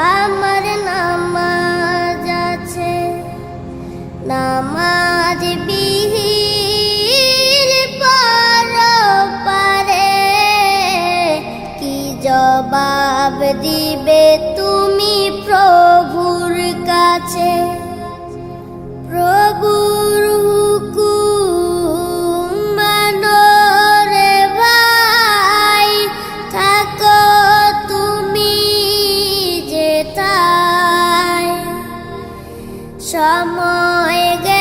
আমার নামাজ আছে। নামাজ বিহীন পর পারে। কি জবাব দিবে তুমি সময় গে